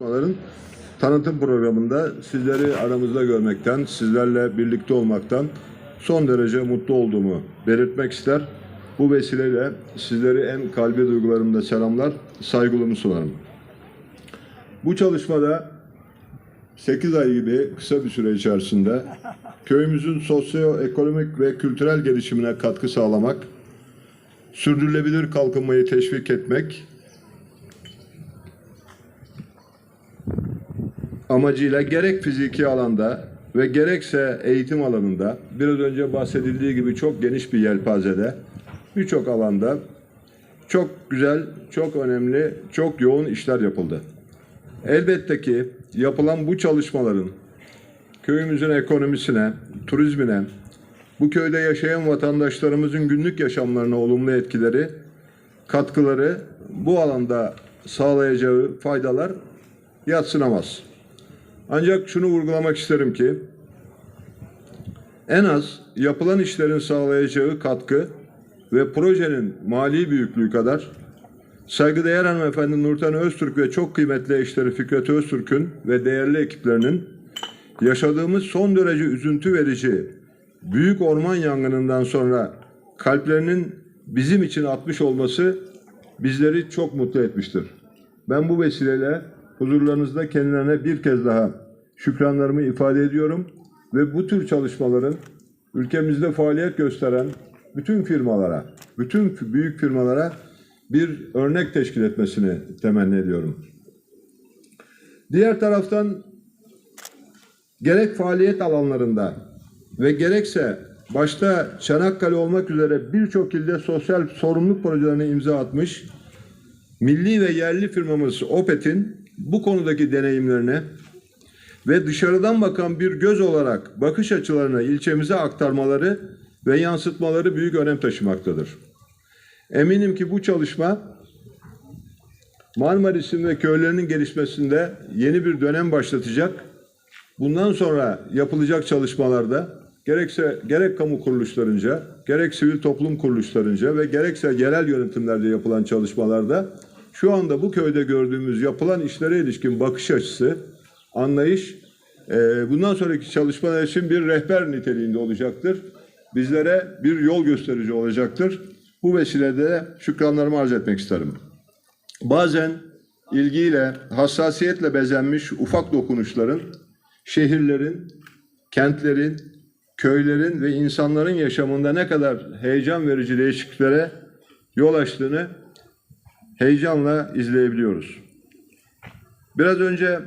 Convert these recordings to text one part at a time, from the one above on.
Çalışmaların tanıtım programında sizleri aramızda görmekten, sizlerle birlikte olmaktan son derece mutlu olduğumu belirtmek ister. Bu vesileyle sizleri en kalbi duygularımda selamlar, saygılarımı sunarım. Bu çalışmada 8 ay gibi kısa bir süre içerisinde köyümüzün sosyoekonomik ve kültürel gelişimine katkı sağlamak, sürdürülebilir kalkınmayı teşvik etmek, amacıyla gerek fiziki alanda ve gerekse eğitim alanında biraz önce bahsedildiği gibi çok geniş bir yelpazede birçok alanda çok güzel, çok önemli, çok yoğun işler yapıldı. Elbette ki yapılan bu çalışmaların köyümüzün ekonomisine, turizmine, bu köyde yaşayan vatandaşlarımızın günlük yaşamlarına olumlu etkileri, katkıları bu alanda sağlayacağı faydalar yatsınamaz. Ancak şunu vurgulamak isterim ki en az yapılan işlerin sağlayacağı katkı ve projenin mali büyüklüğü kadar saygıdeğer hanımefendi Nurten Öztürk ve çok kıymetli eşleri Fikret Öztürk'ün ve değerli ekiplerinin yaşadığımız son derece üzüntü verici büyük orman yangınından sonra kalplerinin bizim için atmış olması bizleri çok mutlu etmiştir. Ben bu vesileyle huzurlarınızda kendilerine bir kez daha şükranlarımı ifade ediyorum ve bu tür çalışmaların ülkemizde faaliyet gösteren bütün firmalara, bütün büyük firmalara bir örnek teşkil etmesini temenni ediyorum. Diğer taraftan gerek faaliyet alanlarında ve gerekse başta Çanakkale olmak üzere birçok ilde sosyal sorumluluk projelerine imza atmış milli ve yerli firmamız Opet'in bu konudaki deneyimlerine ve dışarıdan bakan bir göz olarak bakış açılarını ilçemize aktarmaları ve yansıtmaları büyük önem taşımaktadır. Eminim ki bu çalışma Marmaris'in ve köylerinin gelişmesinde yeni bir dönem başlatacak. Bundan sonra yapılacak çalışmalarda gerekse gerek kamu kuruluşlarınca, gerek sivil toplum kuruluşlarınca ve gerekse yerel yönetimlerde yapılan çalışmalarda şu anda bu köyde gördüğümüz yapılan işlere ilişkin bakış açısı, anlayış e, bundan sonraki çalışmalar için bir rehber niteliğinde olacaktır. Bizlere bir yol gösterici olacaktır. Bu vesilede de şükranlarımı arz etmek isterim. Bazen ilgiyle, hassasiyetle bezenmiş ufak dokunuşların şehirlerin, kentlerin, köylerin ve insanların yaşamında ne kadar heyecan verici değişikliklere yol açtığını heyecanla izleyebiliyoruz. Biraz önce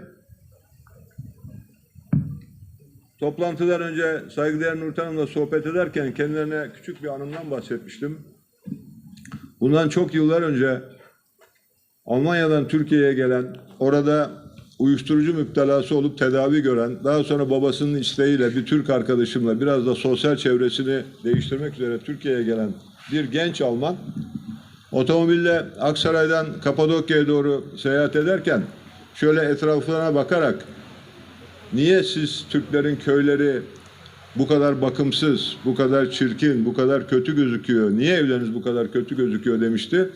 toplantıdan önce saygıdeğer Nurten Hanım'la sohbet ederken kendilerine küçük bir anımdan bahsetmiştim. Bundan çok yıllar önce Almanya'dan Türkiye'ye gelen, orada uyuşturucu müptelası olup tedavi gören, daha sonra babasının isteğiyle bir Türk arkadaşımla biraz da sosyal çevresini değiştirmek üzere Türkiye'ye gelen bir genç Alman, otomobille Aksaray'dan Kapadokya'ya doğru seyahat ederken şöyle etraflarına bakarak niye siz Türklerin köyleri bu kadar bakımsız, bu kadar çirkin, bu kadar kötü gözüküyor, niye evleriniz bu kadar kötü gözüküyor demişti.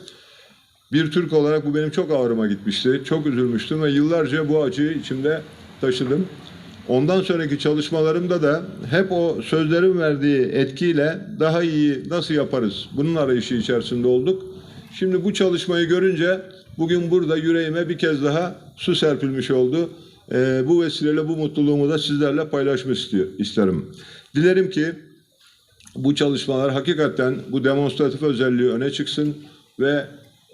Bir Türk olarak bu benim çok ağrıma gitmişti. Çok üzülmüştüm ve yıllarca bu acıyı içimde taşıdım. Ondan sonraki çalışmalarımda da hep o sözlerin verdiği etkiyle daha iyi nasıl yaparız? Bunun arayışı içerisinde olduk. Şimdi bu çalışmayı görünce bugün burada yüreğime bir kez daha su serpilmiş oldu. Ee, bu vesileyle bu mutluluğumu da sizlerle paylaşmak istiyor, isterim. Dilerim ki bu çalışmalar hakikaten bu demonstratif özelliği öne çıksın ve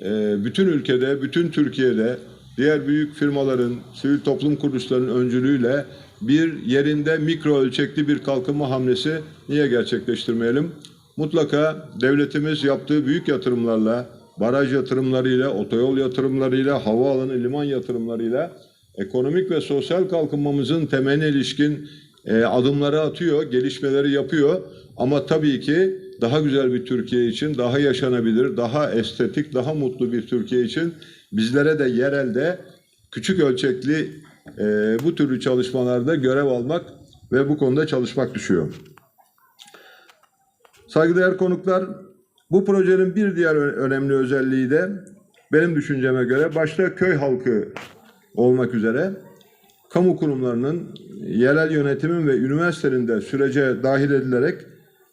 e, bütün ülkede, bütün Türkiye'de diğer büyük firmaların, sivil toplum kuruluşlarının öncülüğüyle bir yerinde mikro ölçekli bir kalkınma hamlesi niye gerçekleştirmeyelim? Mutlaka devletimiz yaptığı büyük yatırımlarla, baraj yatırımlarıyla, otoyol yatırımlarıyla, havaalanı, liman yatırımlarıyla ekonomik ve sosyal kalkınmamızın temeline ilişkin e, adımları atıyor, gelişmeleri yapıyor. Ama tabii ki daha güzel bir Türkiye için, daha yaşanabilir, daha estetik, daha mutlu bir Türkiye için bizlere de yerelde küçük ölçekli e, bu türlü çalışmalarda görev almak ve bu konuda çalışmak düşüyor. Saygıdeğer konuklar, bu projenin bir diğer önemli özelliği de benim düşünceme göre başta köy halkı olmak üzere kamu kurumlarının, yerel yönetimin ve üniversitenin de sürece dahil edilerek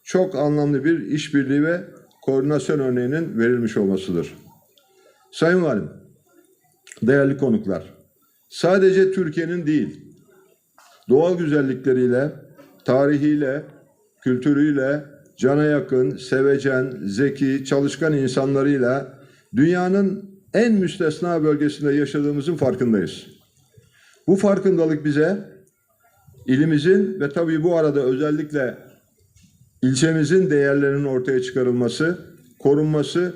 çok anlamlı bir işbirliği ve koordinasyon örneğinin verilmiş olmasıdır. Sayın Valim, değerli konuklar, sadece Türkiye'nin değil, doğal güzellikleriyle, tarihiyle, kültürüyle, cana yakın, sevecen, zeki, çalışkan insanlarıyla dünyanın en müstesna bölgesinde yaşadığımızın farkındayız. Bu farkındalık bize ilimizin ve tabii bu arada özellikle ilçemizin değerlerinin ortaya çıkarılması, korunması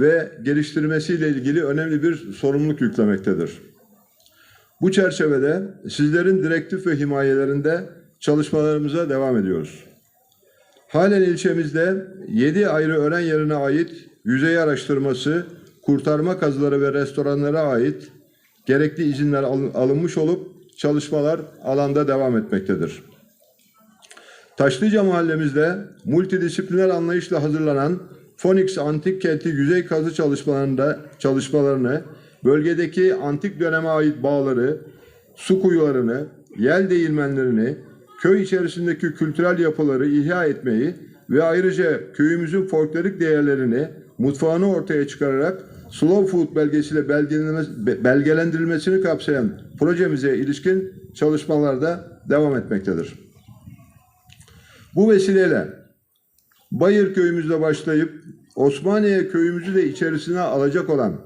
ve geliştirmesiyle ilgili önemli bir sorumluluk yüklemektedir. Bu çerçevede sizlerin direktif ve himayelerinde çalışmalarımıza devam ediyoruz. Halen ilçemizde 7 ayrı öğren yerine ait yüzey araştırması, kurtarma kazıları ve restoranlara ait gerekli izinler alın- alınmış olup çalışmalar alanda devam etmektedir. Taşlıca mahallemizde multidisipliner anlayışla hazırlanan Phoenix Antik Kenti yüzey kazı çalışmalarında çalışmalarını, bölgedeki antik döneme ait bağları, su kuyularını, yel değirmenlerini, köy içerisindeki kültürel yapıları ihya etmeyi ve ayrıca köyümüzün folklorik değerlerini, mutfağını ortaya çıkararak Slow Food belgesiyle belgelendirilmesini kapsayan projemize ilişkin çalışmalarda devam etmektedir. Bu vesileyle Bayır köyümüzde başlayıp Osmaniye köyümüzü de içerisine alacak olan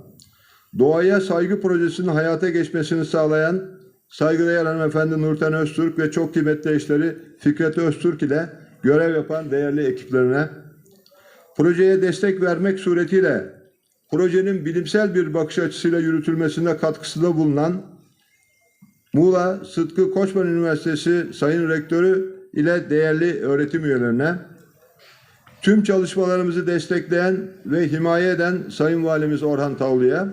doğaya saygı projesinin hayata geçmesini sağlayan saygıdeğer hanımefendi Nurten Öztürk ve çok kıymetli eşleri Fikret Öztürk ile görev yapan değerli ekiplerine projeye destek vermek suretiyle projenin bilimsel bir bakış açısıyla yürütülmesinde katkısında bulunan Muğla Sıtkı Koçman Üniversitesi Sayın Rektörü ile değerli öğretim üyelerine, tüm çalışmalarımızı destekleyen ve himaye eden Sayın Valimiz Orhan Tavlı'ya,